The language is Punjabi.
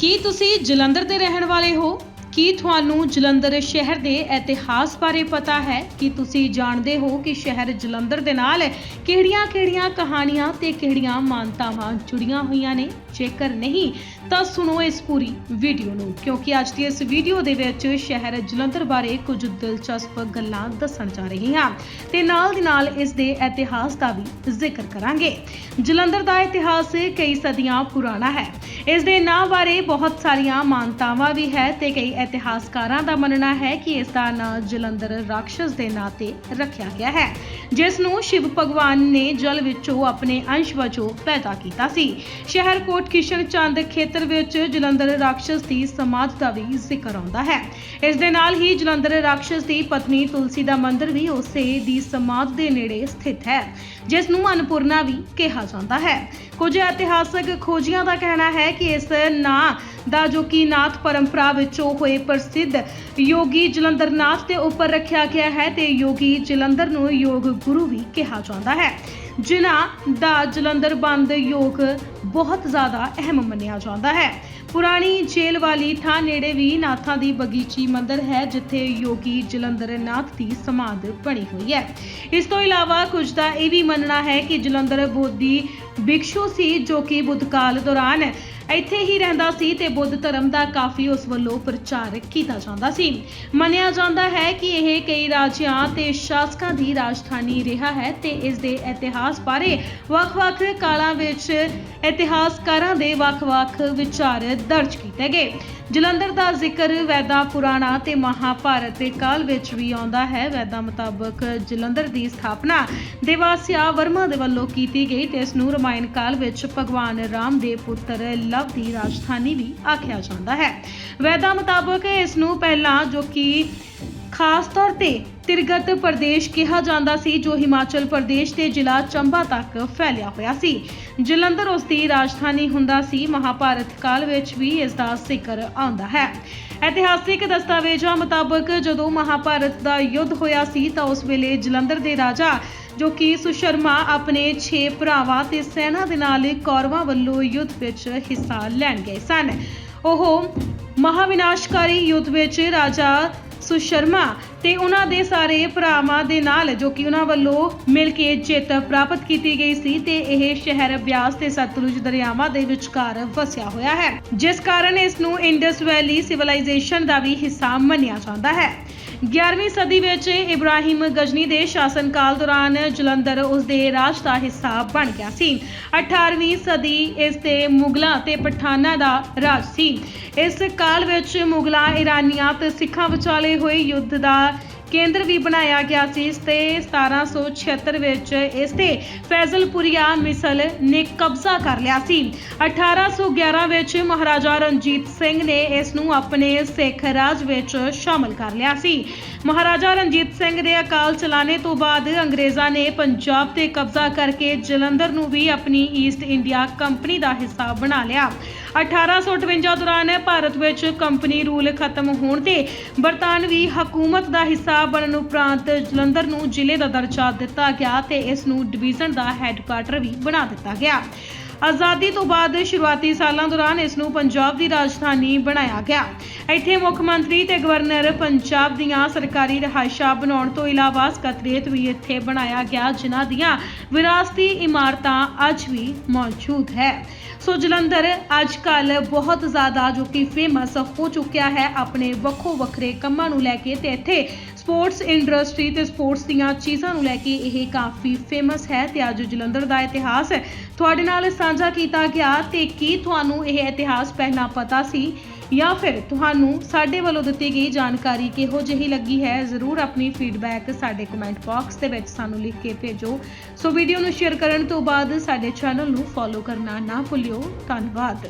ਕੀ ਤੁਸੀਂ ਜਲੰਧਰ ਦੇ ਰਹਿਣ ਵਾਲੇ ਹੋ? ਕੀ ਤੁਹਾਨੂੰ ਜਲੰਧਰ ਸ਼ਹਿਰ ਦੇ ਇਤਿਹਾਸ ਬਾਰੇ ਪਤਾ ਹੈ? ਕੀ ਤੁਸੀਂ ਜਾਣਦੇ ਹੋ ਕਿ ਸ਼ਹਿਰ ਜਲੰਧਰ ਦੇ ਨਾਲ ਕਿਹੜੀਆਂ-ਕਿਹੜੀਆਂ ਕਹਾਣੀਆਂ ਤੇ ਕਿਹੜੀਆਂ ਮਾਨਤਾਵਾਂ ਜੁੜੀਆਂ ਹੋਈਆਂ ਨੇ? ਜੇਕਰ ਨਹੀਂ ਤਾਂ ਸੁਣੋ ਇਸ ਪੂਰੀ ਵੀਡੀਓ ਨੂੰ, ਕਿਉਂਕਿ ਅੱਜ ਦੀ ਇਸ ਵੀਡੀਓ ਦੇ ਵਿੱਚ ਸ਼ਹਿਰ ਜਲੰਧਰ ਬਾਰੇ ਕੁਝ ਦਿਲਚਸਪ ਗੱਲਾਂ ਦੱਸਣ ਜਾ ਰਹੀ ਹਾਂ। ਤੇ ਨਾਲ ਦੀ ਨਾਲ ਇਸ ਦੇ ਇਤਿਹਾਸ ਦਾ ਵੀ ਜ਼ਿਕਰ ਕਰਾਂਗੇ। ਜਲੰਧਰ ਦਾ ਇਤਿਹਾਸ ਕਈ ਸਦੀਆਂ ਪੁਰਾਣਾ ਹੈ। ਇਸ ਦੇ ਨਾਂ ਬਾਰੇ ਬਹੁਤ ਸਾਰੀਆਂ ਮਾਨਤਾਵਾਂ ਵੀ ਹੈ ਤੇ ਕਈ ਇਤਿਹਾਸਕਾਰਾਂ ਦਾ ਮੰਨਣਾ ਹੈ ਕਿ ਇਸ ਦਾ ਨਾਂ ਜਲੰਧਰ ਰਾਖਸ਼ ਦੇ ਨਾਂ ਤੇ ਰੱਖਿਆ ਗਿਆ ਹੈ। ਜਿਸ ਨੂੰ ਸ਼ਿਵ ਭਗਵਾਨ ਨੇ ਜਲ ਵਿੱਚੋਂ ਆਪਣੇ ਅੰਸ਼ ਵਜੋਂ ਪੈਦਾ ਕੀਤਾ ਸੀ। ਸ਼ਹਿਰ ਕੋਟ ਕਿਸ਼ਨ ਚੰਦ ਖੇਤਰ ਵਿੱਚ ਜਲੰਧਰ ਰਾਖਸ਼ ਦੀ ਸਮਾਧ ਦਾ ਵੀ ਜ਼ਿਕਰ ਆਉਂਦਾ ਹੈ। ਇਸ ਦੇ ਨਾਲ ਹੀ ਜਲੰਧਰ ਰਾਖਸ਼ ਦੀ ਪਤਨੀ ਤੁਲਸੀ ਦਾ ਮੰਦਿਰ ਵੀ ਉਸੇ ਦੀ ਸਮਾਧ ਦੇ ਨੇੜੇ ਸਥਿਤ ਹੈ, ਜਿਸ ਨੂੰ ਅਨਪੂਰਨਾ ਵੀ ਕਿਹਾ ਜਾਂਦਾ ਹੈ। ਕੁਝ ਇਤਿਹਾਸਕ ਖੋਜੀਆਂ ਦਾ ਕਹਿਣਾ ਹੈ ਕਿ ਇਸ ਨਾਂ ਦਾ ਜੋ ਕਿ ਨਾਥ ਪਰੰਪਰਾ ਵਿੱਚੋਂ ਹੋਏ ਪ੍ਰਸਿੱਧ ਯੋਗੀ ਜਲੰਧਰ ਨਾਥ ਦੇ ਉੱਪਰ ਰੱਖਿਆ ਗਿਆ ਹੈ ਤੇ ਯੋਗੀ ਜਲੰਧਰ ਨੂੰ ਯੋਗ ਗੁਰੂ ਵੀ ਕਿਹਾ ਜਾਂਦਾ ਹੈ। ਜਿਨ੍ਹਾਂ ਦਾ ਜਲੰਧਰ ਬੰਦ ਯੋਗ ਬਹੁਤ ਜ਼ਿਆਦਾ ਅਹਿਮ ਮੰਨਿਆ ਜਾਂਦਾ ਹੈ। ਪੁਰਾਣੀ ਜੇਲ੍ਹ ਵਾਲੀ ਥਾਂ ਨੇੜੇ ਵੀ ਨਾਥਾਂ ਦੀ ਬਗੀਚੀ ਮੰਦਿਰ ਹੈ, ਜਿੱਥੇ ਯੋਗੀ ਜਲੰਧਰ ਨਾਥ ਦੀ ਸਮਾਧ ਬਣੀ ਹੋਈ ਹੈ। ਇਸ ਤੋਂ ਇਲਾਵਾ ਕੁਝ ਦਾ ਇਹ ਵੀ ਮੰਨਣਾ ਹੈ ਕਿ ਜਲੰਧਰ ਬੋਧੀ ਬਿਕਸ਼ੂ ਸੀ ਜੋ ਕਿ ਬੁੱਧ ਕਾਲ ਦੌਰਾਨ ਇੱਥੇ ਹੀ ਰਹਿੰਦਾ ਸੀ ਤੇ ਬੁੱਧ ਧਰਮ ਦਾ ਕਾਫੀ ਉਸ ਵੱਲੋਂ ਪ੍ਰਚਾਰ ਕੀਤਾ ਜਾਂਦਾ ਸੀ। ਮੰਨਿਆ ਜਾਂਦਾ ਹੈ ਕਿ ਇਹ ਕਈ ਰਾਜਿਆਂ ਤੇ ਸ਼ਾਸਕਾਂ ਦੀ ਰਾਜਧਾਨੀ ਰਿਹਾ ਹੈ ਤੇ ਇਸ ਦੇ ਇਤਿਹਾਸ ਬਾਰੇ ਵੱਖ-ਵੱਖ ਕਾਲਾਂ ਵਿੱਚ ਇਤਿਹਾਸਕਾਰਾਂ ਦੇ ਵੱਖ-ਵੱਖ ਵਿਚਾਰ ਦਰਜ ਕੀਤੇ ਗਏ। ਜਲੰਧਰ ਦਾ ਜ਼ਿਕਰ ਵੈਦਾ ਪੁਰਾਣਾ ਤੇ ਮਹਾਭਾਰਤ ਦੇ ਕਾਲ ਵਿੱਚ ਵੀ ਆਉਂਦਾ ਹੈ। ਵੈਦਾ ਮੁਤਾਬਕ ਜਲੰਧਰ ਦੀ ਸਥਾਪਨਾ ਦੇਵਾਸਿਆ ਵਰਮਾ ਦੇ ਵੱਲੋਂ ਕੀਤੀ ਗਈ ਤੇ ਇਸ ਨੂੰ ਰਮਾਇਣ ਕਾਲ ਵਿੱਚ ਭਗਵਾਨ ਰਾਮ ਦੇ ਪੁੱਤਰ ਲਵ ਦੀ ਰਾਜਧਾਨੀ ਵੀ ਆਖਿਆ ਜਾਂਦਾ ਹੈ। ਵੈਦਾ ਮੁਤਾਬਕ ਇਸ ਨੂੰ ਪਹਿਲਾਂ ਜੋ ਕਿ ਖਾਸ ਤੌਰ ਤੇ ਤਿਰਗਤ ਪ੍ਰਦੇਸ਼ ਕਿਹਾ ਜਾਂਦਾ ਸੀ, ਜੋ ਹਿਮਾਚਲ ਪ੍ਰਦੇਸ਼ ਦੇ ਜ਼ਿਲ੍ਹਾ ਚੰਬਾ ਤੱਕ ਫੈਲਿਆ ਹੋਇਆ ਸੀ। ਜਲੰਧਰ ਉਸ ਦੀ ਰਾਜਧਾਨੀ ਹੁੰਦਾ ਸੀ, ਮਹਾਭਾਰਤ ਕਾਲ ਵਿੱਚ ਵੀ ਇਸ ਦਾ ਜ਼ਿਕਰ ਆਉਂਦਾ ਹੈ। ਇਤਿਹਾਸਿਕ ਦਸਤਾਵੇਜ਼ਾਂ ਮੁਤਾਬਕ ਜਦੋਂ ਮਹਾਭਾਰਤ ਦਾ ਯੁੱਧ ਹੋਇਆ ਸੀ, ਤਾਂ ਉਸ ਵੇਲੇ ਜਲੰਧਰ ਦੇ ਰਾਜਾ ਜੋ ਕਿ ਸੁਸ਼ਰਮਾ ਆਪਣੇ 6 ਭਰਾਵਾਂ ਤੇ ਸੈਨਾ ਦੇ ਨਾਲ ਕੌਰਵਾਂ ਵੱਲੋਂ ਯੁੱਧ ਵਿੱਚ ਹਿੱਸਾ ਲੈਣ ਗਏ ਸਨ। ਉਹ ਮਹਾਵਿਨਾਸ਼ਕਾਰੀ ਯੁੱਧ ਵਿੱਚ ਰਾਜਾ ਸੁਸ਼ਰਮਾ ਤੇ ਉਹਨਾਂ ਦੇ ਸਾਰੇ ਭਰਾਵਾਂ ਦੇ ਨਾਲ, ਜੋ ਕਿ ਉਹਨਾਂ ਵੱਲੋਂ ਮਿਲ ਕੇ ਜਿੱਤ ਪ੍ਰਾਪਤ ਕੀਤੀ ਗਈ ਸੀ ਤੇ ਇਹ ਸ਼ਹਿਰ ਬਿਆਸ ਤੇ ਸਤਲੁਜ ਦਰਿਆਵਾਂ ਦੇ ਵਿਚਕਾਰ ਵਸਿਆ ਹੋਇਆ ਹੈ। ਜਿਸ ਕਾਰਨ ਇਸ ਨੂੰ ਇੰਡਸ ਵੈਲੀ ਸਿਵਲਾਈਜੇਸ਼ਨ ਦਾ ਵੀ ਹਿੱਸਾ ਮੰਨਿਆ ਜਾਂਦਾ ਹੈ। 11ਵੀਂ ਸਦੀ ਵਿੱਚ ਇਬਰਾਹਿਮ ਗਜਨੀ ਦੇ ਸ਼ਾਸਨਕਾਲ ਦੌਰਾਨ ਜਲੰਧਰ ਉਸ ਦੇ ਰਾਜ ਦਾ ਹਿੱਸਾ ਬਣ ਗਿਆ ਸੀ। 18ਵੀਂ ਸਦੀ ਇਸ ਤੇ ਮੁਗਲਾਂ ਤੇ ਪਠਾਨਾਂ ਦਾ ਰਾਜ ਸੀ। ਇਸ ਕਾਲ ਵਿੱਚ ਮੁਗਲਾਂ, ਇਰਾਨੀਆਂ ਤੇ ਸਿੱਖਾਂ ਵਿਚਾਲੇ ਹੋਏ ਯੁੱਧ ਦਾ ਕੇਂਦਰ ਵੀ ਬਣਾਇਆ ਗਿਆ ਸੀ ਇਸ ਤੇ 1776 ਵਿੱਚ ਇਸ ਤੇ ਫੈਜ਼ਲਪੁਰੀਆ ਮਿਸਲ ਨੇ ਕਬਜ਼ਾ ਕਰ ਲਿਆ ਸੀ। 1811 ਵਿੱਚ ਮਹਾਰਾਜਾ ਰਣਜੀਤ ਸਿੰਘ ਨੇ ਇਸ ਨੂੰ ਆਪਣੇ ਸਿੱਖ ਰਾਜ ਵਿੱਚ ਸ਼ਾਮਲ ਕਰ ਲਿਆ ਸੀ। ਮਹਾਰਾਜਾ ਰਣਜੀਤ ਸਿੰਘ ਦੇ ਅਕਾਲ ਚਲਾਣੇ ਤੋਂ ਬਾਅਦ ਅੰਗਰੇਜ਼ਾਂ ਨੇ ਪੰਜਾਬ ਤੇ ਕਬਜ਼ਾ ਕਰਕੇ ਜਲੰਧਰ ਨੂੰ ਵੀ ਆਪਣੀ ਈਸਟ ਇੰਡੀਆ ਕੰਪਨੀ ਦਾ ਹਿੱਸਾ ਬਣਾ ਲਿਆ। 1858 ਦੌਰਾਨ ਭਾਰਤ ਵਿੱਚ ਕੰਪਨੀ ਰੂਲ ਖਤਮ ਹੋਣ ਤੇ ਬਰਤਾਨਵੀ ਹਕੂਮਤ ਦਾ ਹਿੱਸਾ ਬਣਨ ਉਪਰੰਤ ਜਲੰਧਰ ਨੂੰ ਜ਼ਿਲ੍ਹੇ ਦਾ ਦਰਜਾ ਦਿੱਤਾ ਗਿਆ ਤੇ ਇਸ ਨੂੰ ਡਿਵੀਜ਼ਨ ਦਾ ਹੈੱਡਕੁਆਰਟਰ ਵੀ ਬਣਾ ਦਿੱਤਾ ਗਿਆ। ਆਜ਼ਾਦੀ ਤੋਂ ਬਾਅਦ ਸ਼ੁਰੂਆਤੀ ਸਾਲਾਂ ਦੌਰਾਨ ਇਸ ਨੂੰ ਪੰਜਾਬ ਦੀ ਰਾਜਧਾਨੀ ਬਣਾਇਆ ਗਿਆ। ਇੱਥੇ ਮੁੱਖ ਮੰਤਰੀ ਤੇ ਗਵਰਨਰ ਪੰਜਾਬ ਦੀਆਂ ਸਰਕਾਰੀ ਰਿਹਾਇਸ਼ਾਂ ਬਣਾਉਣ ਤੋਂ ਇਲਾਵਾ ਸਕੱਤਰੇਤ ਵੀ ਇੱਥੇ ਬਣਾਇਆ ਗਿਆ, ਜਿਨ੍ਹਾਂ ਦੀਆਂ ਵਿਰਾਸਤੀ ਇਮਾਰਤਾਂ ਅੱਜ ਵੀ ਮੌਜੂਦ ਹੈ। ਸੋ ਜਲੰਧਰ ਅੱਜ ਕੱਲ ਬਹੁਤ ਜ਼ਿਆਦਾ ਜੋ ਕਿ ਫੇਮਸ ਹੋ ਚੁੱਕਿਆ ਹੈ, ਆਪਣੇ ਵੱਖੋ ਵੱਖਰੇ ਕੰਮਾਂ ਨੂੰ ਲੈ ਕੇ ਤੇ ਇੱਥੇ ਸਪੋਰਟਸ ਇੰਡਸਟਰੀ ਤੇ ਸਪੋਰਟਸ ਦੀਆਂ ਚੀਜ਼ਾਂ ਨੂੰ ਲੈ ਕੇ ਇਹ ਕਾਫੀ ਫੇਮਸ ਹੈ ਤੇ ਅੱਜ ਜਲੰਧਰ ਦਾ ਇਤਿਹਾਸ ਤੁਹਾਡੇ ਨਾਲ ਸਾਂਝਾ ਕੀਤਾ ਗਿਆ ਤੇ ਕੀ ਤੁਹਾਨੂੰ ਇਹ ਇਤਿਹਾਸ ਪਹਿਲਾਂ ਪਤਾ ਸੀ ਜਾਂ ਫਿਰ ਤੁਹਾਨੂੰ ਸਾਡੇ ਵੱਲੋਂ ਦਿੱਤੀ ਗਈ ਜਾਣਕਾਰੀ ਕਿਹੋ ਜਿਹੀ ਲੱਗੀ ਹੈ? ਜ਼ਰੂਰ ਆਪਣੀ ਫੀਡਬੈਕ ਸਾਡੇ ਕਮੈਂਟ ਬਾਕਸ ਦੇ ਵਿੱਚ ਸਾਨੂੰ ਲਿਖ ਕੇ ਭੇਜੋ। ਸੋ ਵੀਡੀਓ ਨੂੰ ਸ਼ੇਅਰ ਕਰਨ ਤੋਂ ਬਾਅਦ ਸਾਡੇ ਚੈਨਲ ਨੂੰ ਫੋਲੋ ਕਰਨਾ ਨਾ ਭੁੱਲਿਓ। ਧੰਨਵਾਦ।